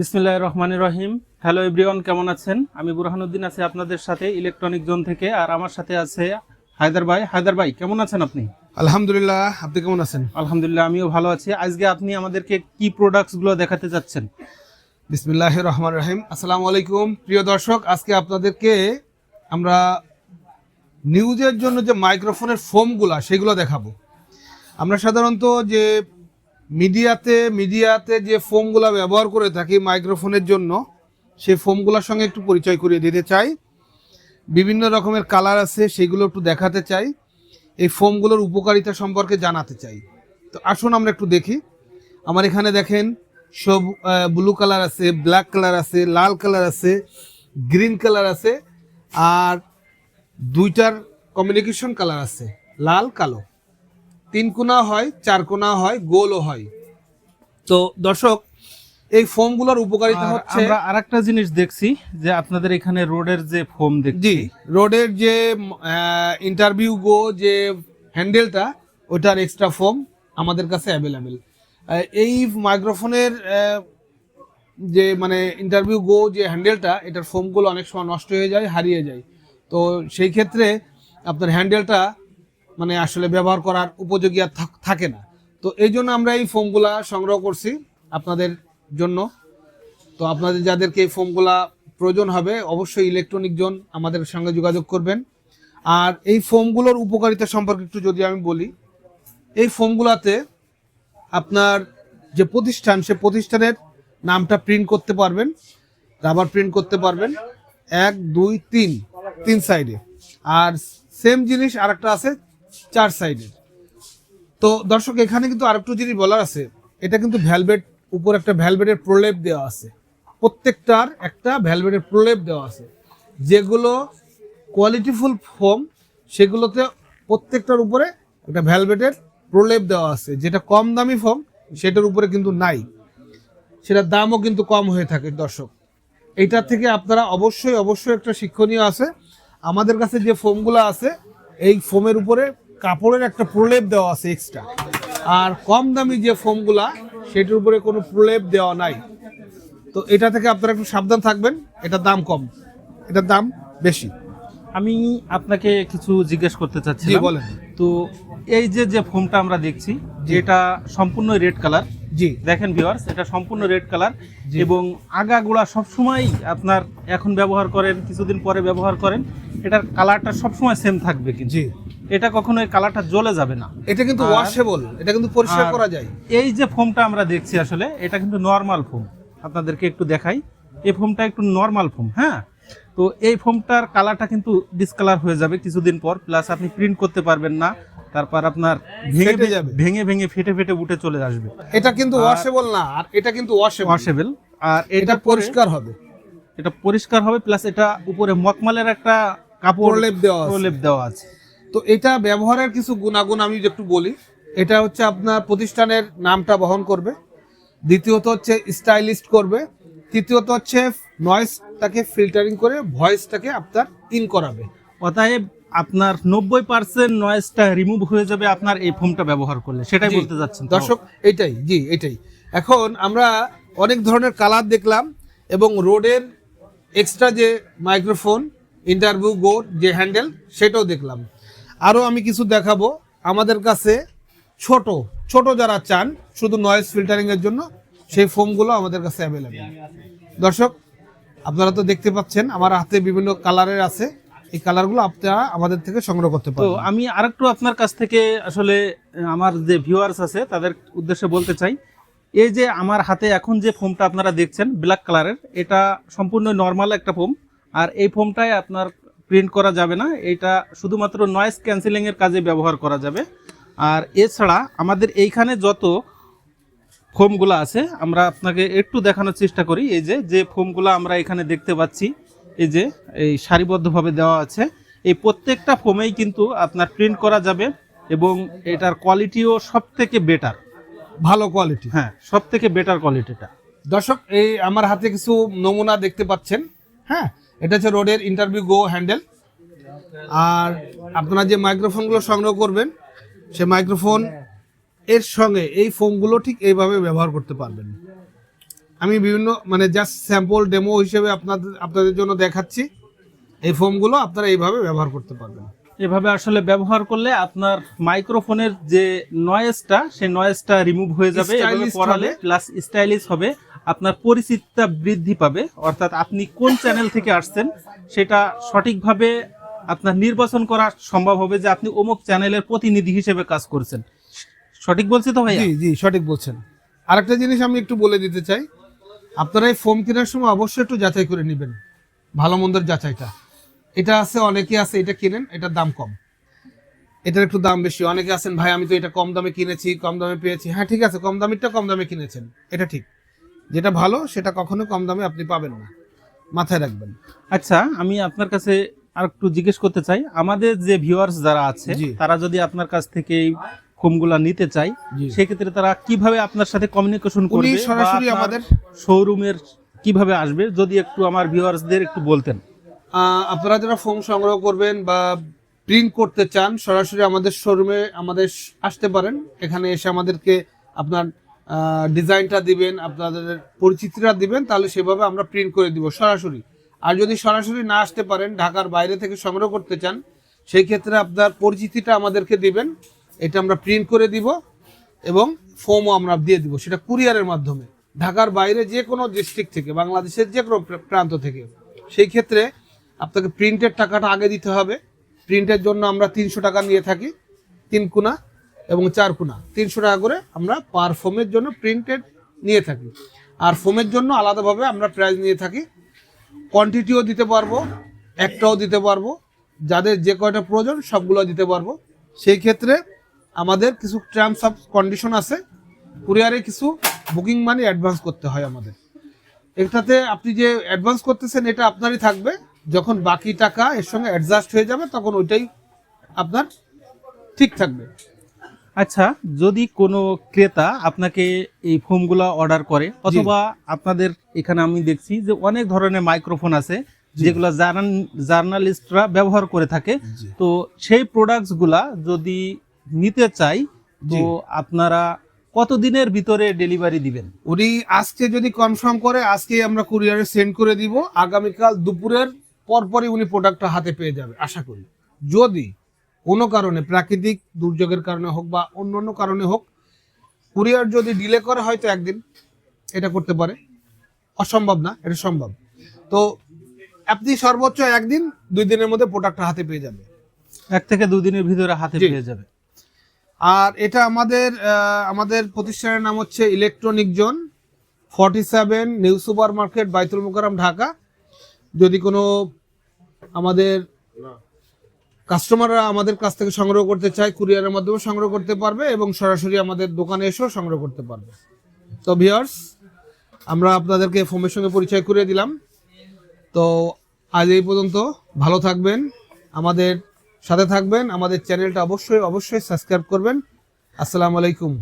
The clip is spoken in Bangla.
বিসমিল্লাহ রহমান রহিম। হ্যালো এভরিওয়ান কেমন আছেন? আমি বুরহানুদ্দিন আছি আপনাদের সাথে ইলেকট্রনিক জোন থেকে আর আমার সাথে আছে হায়দার ভাই। হায়দার ভাই কেমন আছেন আপনি? আলহামদুলিল্লাহ আপনি কেমন আছেন? আলহামদুলিল্লাহ আমিও ভালো আছি। আজকে আপনি আমাদেরকে কি প্রোডাক্টসগুলো দেখাতে চাচ্ছেন? বিসমিল্লাহ রহমান রহিম। আসসালামু আলাইকুম প্রিয় দর্শক আজকে আপনাদেরকে আমরা নিউজের জন্য যে মাইক্রোফোনের ফোমগুলা সেগুলো দেখাবো। আমরা সাধারণত যে মিডিয়াতে মিডিয়াতে যে ফোমগুলা ব্যবহার করে থাকি মাইক্রোফোনের জন্য, সেই ফোমগুলোর সঙ্গে একটু পরিচয় করিয়ে দিতে চাই। বিভিন্ন রকমের কালার আছে, সেগুলো একটু দেখাতে চাই। এই ফোমগুলোর উপকারিতা সম্পর্কে জানাতে চাই। তো আসুন আমরা একটু দেখি। আমার এখানে দেখেন, সব ব্লু কালার আছে ব্ল্যাক কালার আছে, লাল কালার আছে গ্রিন কালার আছে, আর দুইটার কমিউনিকেশন কালার আছে, লাল, কালো। তিন কোনা হয় চার কোনা হয় গোলও হয়। তো দর্শক এই ফোমগুলোর উপকারিতা হচ্ছে আমরা আরেকটা জিনিস দেখছি যে আপনাদের এখানে রোডের যে ফোম দেখছি। জি রোডের যে ইন্টারভিউ গো যে হ্যান্ডেলটা ওটার এক্সট্রা ফোম আমাদের কাছে অ্যাভেলেবেল এই মাইক্রোফোনের যে মানে ইন্টারভিউ গো যে হ্যান্ডেলটা এটার ফোমগুলো অনেক সময় নষ্ট হয়ে যায় হারিয়ে যায়। তো সেই ক্ষেত্রে আপনার হ্যান্ডেলটা মানে আসলে ব্যবহার করার উপযোগী আর থাক- না। তো এই জন্য আমরা এই ফোমগুলা সংগ্রহ করছি আপনাদের জন্য। তো আপনাদের যাদেরকে এই ফোমগুলা প্রয়োজন হবে, অবশ্যই ইলেকট্রনিক জোন আমাদের সঙ্গে যোগাযোগ করবেন। আর এই ফোমগুলোর উপকারিতা সম্পর্কে একটু যদি আমি বলি, এই ফোমগুলাতে আপনার যে প্রতিষ্ঠান, সে প্রতিষ্ঠানের নামটা প্রিন্ট করতে পারবেন রাবার প্রিন্ট করতে পারবেন। এক, দুই, তিন তিন সাইডে আর সেম জিনিস আরেকটা আছে চার সাইডে। তো দর্শক, এখানে কিন্তু আরেকটু জিনিস বলার আছে। এটা কিন্তু ভ্যালভেট, উপর একটা ভ্যালভেটের প্রলেপ দেওয়া আছে। প্রত্যেকটার একটা ভ্যালভেটের প্রলেপ দেওয়া আছে। যেগুলো কোয়ালিটিফুল ফোম সেগুলোতে প্রত্যেকটার উপরে একটা ভ্যালভেটের প্রলেপ দেওয়া আছে। যেটা কম দামি ফোম সেটার উপরে কিন্তু নাই। সেটার দামও কিন্তু কম হয়ে থাকে, দর্শক। এইটার থেকে আপনারা অবশ্যই অবশ্যই একটা শিক্ষণীয় আছে। আমাদের কাছে যে ফোমগুলো আছে, এই ফোমের উপরে কাপড়ের একটা প্রলেপ দেওয়া আছে এক্সট্রা আর কম দামি যে ফোমগুলা সেটার উপরে কোনো প্রলেপ দেওয়া নাই। তো এটা থেকে আপনারা একটু সাবধান থাকবেন এটার দাম কম। এটার দাম বেশি। আমি আপনাকে কিছু জিজ্ঞেস করতে চাচ্ছি বলেন। তো এই যে যে ফোমটা আমরা দেখছি যেটা সম্পূর্ণ রেড কালার জি। দেখেন ভিউয়ার্স এটা সম্পূর্ণ রেড কালার। এবং আগাগুলা সবসময় আপনার এখন ব্যবহার করেন কিছুদিন পরে ব্যবহার করেন এটার কালারটা সবসময় সেম থাকবে কিন্তু। জি। এটা কখনো এই কালারটা জ্বলে যাবে না। এটা কিন্তু ওয়াশেবল এটা কিন্তু পরিষ্কার করা যায়। এই যে ফোমটা আমরা দেখছি আসলে এটা কিন্তু নর্মাল ফোম আপনাদেরকে একটু দেখাই। এই ফোমটা একটু নর্মাল ফোম হ্যাঁ? তো এই ফোমটার কালারটা কিন্তু ডিসকালার হয়ে যাবে কিছুদিন পর প্লাস আপনি প্রিন্ট করতে পারবেন না তারপর আপনার ভেঙে যাবে। ভেঙে ভেঙে ফেটে ফেটে উঠে চলে আসবে। এটা কিন্তু ওয়াশেবল না আর এটা কিন্তু ওয়াশেবল ওয়াশেবল আর এটা পরিষ্কার হবে। এটা পরিষ্কার হবে প্লাস এটা উপরে মকমালের একটা কাপড় লেপ দেওয়া আছে। প্রলেপ দেওয়া আছে। তো এটা ব্যবহারের কিছু গুণাগুণ আমি একটু বলি। এটা হচ্ছে আপনার প্রতিষ্ঠানের নামটা বহন করবে। দ্বিতীয়ত হচ্ছে স্টাইলিস্ট করবে। তৃতীয়ত হচ্ছে নয়েজটাকে ফিল্টারিং করে ভয়েসটাকে আপনার ইন করাবে। অতএব আপনার নব্বই পার্সেন্ট নয়েজটা রিমুভ হয়ে যাবে আপনার এই ফোমটা ব্যবহার করলে। সেটাই বলতে যাচ্ছেন দর্শক এটাই জি এটাই এখন আমরা অনেক ধরনের কালার দেখলাম এবং রোডের এক্সট্রা যে মাইক্রোফোন ইন্টারভিউ গোড যে হ্যান্ডেল সেটাও দেখলাম। আরও আমি কিছু দেখাবো। আমাদের কাছে ছোট ছোট যারা চান শুধু নয়েজ ফিল্টারিংয়ের জন্য সেই ফোমগুলো আমাদের কাছে অ্যাভেলেবেল দর্শক আপনারা তো দেখতে পাচ্ছেন আমার হাতে বিভিন্ন কালারের আছে। এই কালারগুলো আপনারা আমাদের থেকে সংগ্রহ করতে তো পারবেন। আমি আরেকটু আপনার কাছ থেকে আসলে আমার যে ভিউয়ার্স আছে তাদের উদ্দেশ্যে বলতে চাই। এই যে আমার হাতে এখন যে ফোমটা আপনারা দেখছেন ব্ল্যাক কালারের এটা সম্পূর্ণ নর্মাল একটা ফোম। আর এই ফোমটায় আপনার প্রিন্ট করা যাবে না। এটা শুধুমাত্র নয়েজ ক্যান্সেলিং এর কাজে ব্যবহার করা যাবে। আর এছাড়া আমাদের এইখানে যত ফোমগুলো আছে আমরা আপনাকে একটু দেখানোর চেষ্টা করি। এই যে যে ফোমগুলো আমরা এখানে দেখতে পাচ্ছি এই যে এই সারিবদ্ধভাবে দেওয়া আছে। এই প্রত্যেকটা ফোমেই কিন্তু আপনার প্রিন্ট করা যাবে এবং এটার কোয়ালিটিও সব থেকে বেটার ভালো কোয়ালিটি হ্যাঁ সব থেকে বেটার কোয়ালিটিটা দর্শক এই আমার হাতে কিছু নমুনা দেখতে পাচ্ছেন। হ্যাঁ এটা হচ্ছে রোডের ইন্টারভিউ গো হ্যান্ডেল আর আপনারা যে মাইক্রোফোনগুলো সংগ্রহ করবেন সে মাইক্রোফোন এর সঙ্গে এই ফোনগুলো ঠিক এইভাবে ব্যবহার করতে পারবেন। আমি বিভিন্ন মানে জাস্ট স্যাম্পল ডেমো হিসেবে আপনাদের আপনাদের জন্য দেখাচ্ছি। এই ফোমগুলো আপনারা এইভাবে ব্যবহার করতে পারবেন। এভাবে আসলে ব্যবহার করলে আপনার মাইক্রোফোনের যে নয়েজটা সেই নয়েজটা রিমুভ হয়ে যাবে পড়ালে প্লাস স্টাইলিশ হবে। আপনার পরিচিতিটা বৃদ্ধি পাবে। অর্থাৎ আপনি কোন চ্যানেল থেকে আসছেন সেটা সঠিকভাবে আপনার নির্বাচন করা সম্ভব হবে যে আপনি অমুক চ্যানেলের প্রতিনিধি হিসেবে কাজ করছেন। সঠিক বলছি তো ভাইয়া? জি জি সঠিক বলছেন। আরেকটা জিনিস আমি একটু বলে দিতে চাই। আপনারা এই ফোম কেনার সময় অবশ্যই একটু যাচাই করে নেবেন। ভালো মন্দের যাচাইটা। এটা আছে অনেকে আছে এটা কিনেন এটার দাম কম। এটার একটু দাম বেশি। অনেকে আছেন ভাই আমি তো এটা কম দামে কিনেছি কম দামে পেয়েছি। হ্যাঁ ঠিক আছে কম দামেরটা কম দামে কিনেছেন। এটা ঠিক। যেটা ভালো সেটা কখনো কম দামে আপনি পাবেন না। মাথায় রাখবেন। আচ্ছা আমি আপনার কাছে আর একটু জিজ্ঞেস করতে চাই। আমাদের যে ভিউয়ার্স যারা আছে। তারা যদি আপনার কাছ থেকে এই ফোমগুলা নিতে চাই। সেক্ষেত্রে তারা কীভাবে আপনার সাথে কমিউনিকেশন করবে সরাসরি আমাদের শোরুমের কীভাবে আসবে? যদি একটু আমার ভিউয়ার্সদের একটু বলতেন। আপনারা যারা ফোম সংগ্রহ করবেন বা প্রিন্ট করতে চান সরাসরি আমাদের শোরুমে আমাদের আসতে পারেন। এখানে এসে আমাদেরকে আপনার ডিজাইনটা দিবেন আপনাদের পরিচিতিটা দিবেন তাহলে সেভাবে আমরা প্রিন্ট করে দিব সরাসরি। আর যদি সরাসরি না আসতে পারেন ঢাকার বাইরে থেকে সংগ্রহ করতে চান সেই ক্ষেত্রে আপনার পরিচিতিটা আমাদেরকে দিবেন। এটা আমরা প্রিন্ট করে দিব এবং ফোমও আমরা দিয়ে দিব, সেটা কুরিয়ারের মাধ্যমে। ঢাকার বাইরে যে কোনো ডিস্ট্রিক্ট থেকে, বাংলাদেশের যে কোনো প্রান্ত থেকে। সেই ক্ষেত্রে আপনাকে প্রিন্টের টাকাটা আগে দিতে হবে। প্রিন্টের জন্য আমরা তিনশো টাকা নিয়ে থাকি, তিন কুনা এবং চার কুনা। তিনশো টাকা করে আমরা পার ফোমের জন্য প্রিন্টেড নিয়ে থাকি। আর ফোমের জন্য আলাদাভাবে আমরা প্রাইস নিয়ে থাকি। কোয়ান্টিটিও দিতে পারব, একটাও দিতে পারব, যাদের যে কয়টা প্রয়োজন সবগুলো দিতে পারব। সেই ক্ষেত্রে আমাদের কিছু টার্মস অফ কন্ডিশন আছে। কুরিয়ারে কিছু বুকিং মানি অ্যাডভান্স করতে হয় আমাদের। এটাতে আপনি যে অ্যাডভান্স করতেছেন এটা আপনারই থাকবে। যখন বাকি টাকা এর সঙ্গে অ্যাডজাস্ট হয়ে যাবে তখন ওইটাই আপনার ঠিক থাকবে। আচ্ছা যদি কোনো ক্রেতা আপনাকে এই ফোমগুলা অর্ডার করে অথবা আপনাদের এখানে আমি দেখছি যে অনেক ধরনের মাইক্রোফোন আছে যেগুলো জার্নালিস্টরা ব্যবহার করে থাকে। তো সেই প্রোডাক্টসগুলা যদি নিতে চাই তো। আপনারা কতদিনের ভিতরে ডেলিভারি দিবেন? উনি আজকে যদি কনফার্ম করে আজকে আমরা কুরিয়ারে সেন্ড করে দিব। আগামীকাল দুপুরের পরপরই উনি প্রোডাক্টটা হাতে পেয়ে যাবে আশা করি। যদি কোনো কারণে প্রাকৃতিক দুর্যোগের কারণে হোক বা অন্য অন্য কারণে হোক কুরিয়ার যদি ডিলে করে হয়তো একদিন এটা করতে পারে। অসম্ভব না এটা সম্ভব। তো আপনি সর্বোচ্চ একদিন দুই দিনের মধ্যে প্রোডাক্টটা হাতে পেয়ে যাবে। এক থেকে দুদিনের ভিতরে হাতে। পেয়ে যাবে। আর এটা আমাদের আমাদের প্রতিষ্ঠানের নাম হচ্ছে electronic zone forty seven new super market Baitul Mukarram Dhaka যদি কোনো আমাদের কাস্টমাররা আমাদের কাছ থেকে সংগ্রহ করতে চায় কুরিয়ারের মাধ্যমে সংগ্রহ করতে পারবে এবং সরাসরি আমাদের দোকানে এসেও সংগ্রহ করতে পারবে। তো ভিওর্স আমরা আপনাদেরকে ফোমের সঙ্গে পরিচয় করে দিলাম। তো আজ এই পর্যন্ত ভালো থাকবেন। আমাদের সাথে থাকবেন। আমাদের চ্যানেলটা অবশ্যই অবশ্যই সাবস্ক্রাইব করবেন। আসসালামু আলাইকুম।